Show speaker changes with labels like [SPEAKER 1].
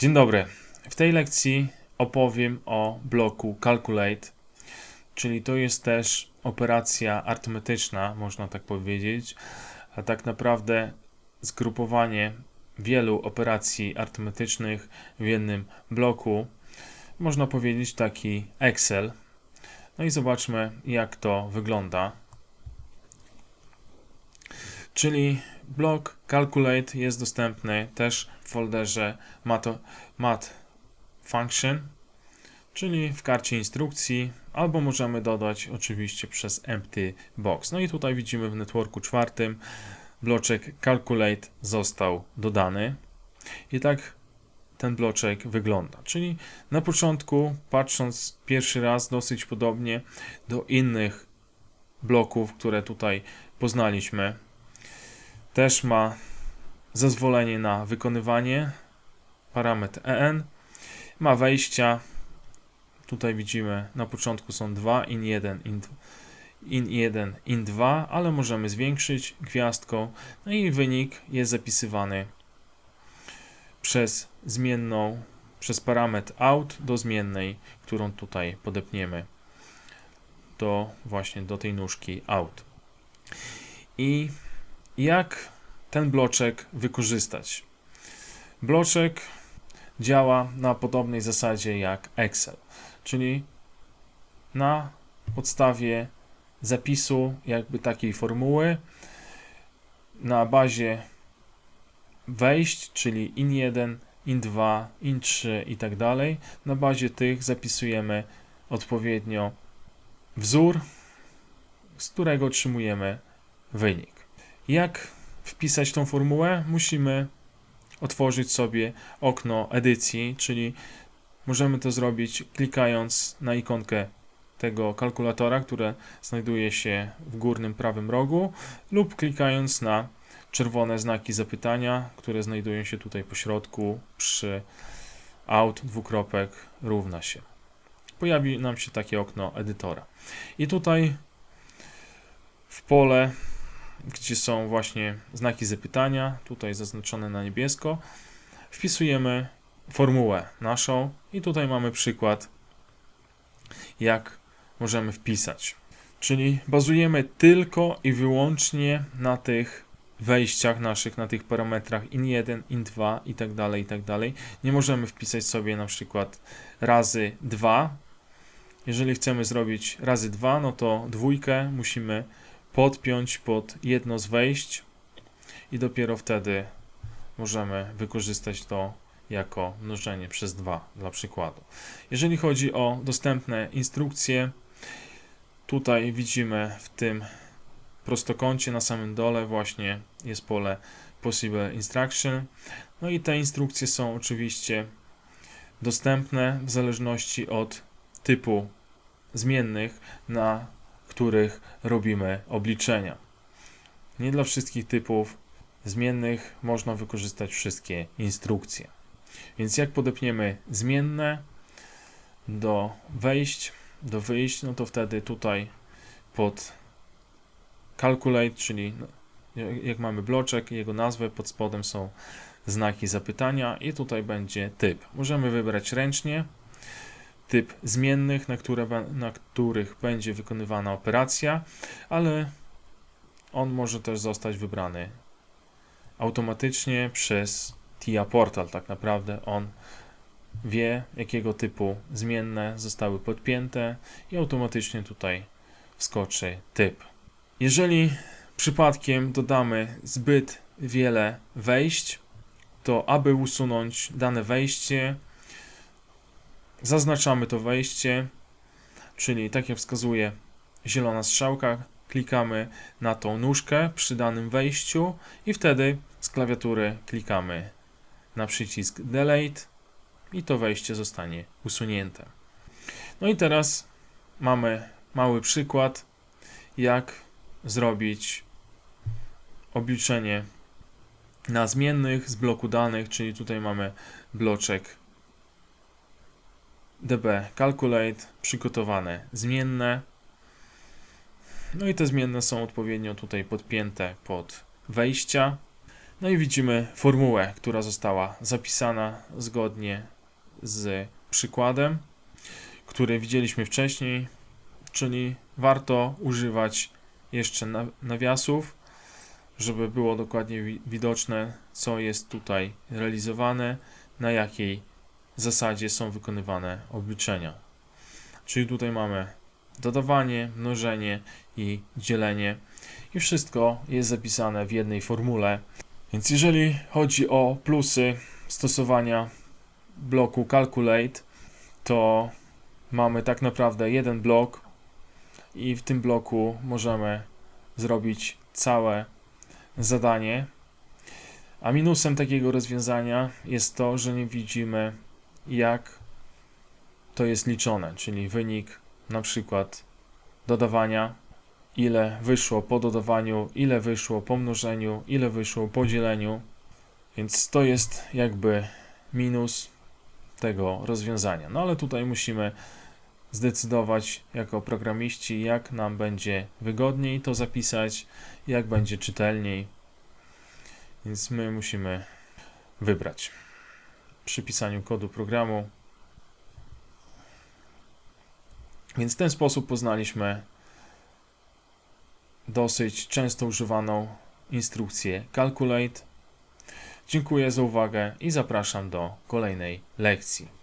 [SPEAKER 1] Dzień dobry. W tej lekcji opowiem o bloku calculate, czyli to jest też operacja arytmetyczna, można tak powiedzieć, a tak naprawdę zgrupowanie wielu operacji arytmetycznych w jednym bloku, można powiedzieć taki Excel. No i zobaczmy, jak to wygląda. Czyli blok Calculate jest dostępny też w folderze Mat Function, czyli w karcie instrukcji, albo możemy dodać oczywiście przez Empty Box. No i tutaj widzimy w networku czwartym bloczek Calculate został dodany. I tak ten bloczek wygląda. Czyli na początku, patrząc pierwszy raz dosyć podobnie do innych bloków, które tutaj poznaliśmy, też ma zezwolenie na wykonywanie, parametr EN, ma wejścia, tutaj widzimy na początku są dwa, in 1, in, in 1, in 2, ale możemy zwiększyć gwiazdką, no i wynik jest zapisywany przez zmienną, przez parametr out do zmiennej, którą tutaj podepniemy do właśnie do tej nóżki out. I jak ten bloczek wykorzystać? Bloczek działa na podobnej zasadzie jak Excel, czyli na podstawie zapisu jakby takiej formuły na bazie wejść, czyli in1, in2, in3 i tak dalej. Na bazie tych zapisujemy odpowiednio wzór, z którego otrzymujemy wynik. Jak wpisać tą formułę? Musimy otworzyć sobie okno edycji, czyli możemy to zrobić klikając na ikonkę tego kalkulatora, które znajduje się w górnym prawym rogu, lub klikając na czerwone znaki zapytania, które znajdują się tutaj po środku przy out dwukropek równa się. Pojawi nam się takie okno edytora. I tutaj w pole, gdzie są właśnie znaki zapytania, tutaj zaznaczone na niebiesko, wpisujemy formułę naszą i tutaj mamy przykład, jak możemy wpisać. Czyli bazujemy tylko i wyłącznie na tych wejściach naszych, na tych parametrach in1, in2 i tak dalej, i tak dalej. Nie możemy wpisać sobie na przykład razy 2. Jeżeli chcemy zrobić razy 2, no to dwójkę musimy podpiąć pod jedno z wejść i dopiero wtedy możemy wykorzystać to jako mnożenie przez 2 dla przykładu. Jeżeli chodzi o dostępne instrukcje, tutaj widzimy w tym prostokącie na samym dole właśnie jest pole Possible Instruction. No i te instrukcje są oczywiście dostępne w zależności od typu zmiennych, na których robimy obliczenia. Nie dla wszystkich typów zmiennych można wykorzystać wszystkie instrukcje. Więc jak podepniemy zmienne do wejść, do wyjść, no to wtedy tutaj pod calculate, czyli no, jak mamy bloczek, jego nazwę, pod spodem są znaki zapytania i tutaj będzie typ. Możemy wybrać ręcznie typ zmiennych, na, które, na których będzie wykonywana operacja, ale on może też zostać wybrany automatycznie przez TIA Portal. Tak naprawdę on wie, jakiego typu zmienne zostały podpięte i automatycznie tutaj wskoczy typ. Jeżeli przypadkiem dodamy zbyt wiele wejść, to aby usunąć dane wejście, zaznaczamy to wejście, czyli tak jak wskazuje zielona strzałka, klikamy na tą nóżkę przy danym wejściu i wtedy z klawiatury klikamy na przycisk Delete i to wejście zostanie usunięte. No i teraz mamy mały przykład, jak zrobić obliczenie na zmiennych z bloku danych, czyli tutaj mamy bloczek db calculate, przygotowane zmienne. No i te zmienne są odpowiednio tutaj podpięte pod wejścia. No i widzimy formułę, która została zapisana zgodnie z przykładem, który widzieliśmy wcześniej, czyli warto używać jeszcze na- nawiasów, żeby było dokładnie wi- widoczne, co jest tutaj realizowane, na jakiej zasadzie są wykonywane obliczenia. Czyli tutaj mamy dodawanie, mnożenie i dzielenie i wszystko jest zapisane w jednej formule. Więc jeżeli chodzi o plusy stosowania bloku Calculate, to mamy tak naprawdę jeden blok i w tym bloku możemy zrobić całe zadanie. A minusem takiego rozwiązania jest to, że nie widzimy jak to jest liczone, czyli wynik na przykład dodawania, ile wyszło po dodawaniu, ile wyszło po mnożeniu, ile wyszło po dzieleniu. Więc to jest jakby minus tego rozwiązania. No ale tutaj musimy zdecydować jako programiści, jak nam będzie wygodniej to zapisać, jak będzie czytelniej. Więc my musimy wybrać przy pisaniu kodu programu. Więc w ten sposób poznaliśmy dosyć często używaną instrukcję Calculate. Dziękuję za uwagę i zapraszam do kolejnej lekcji.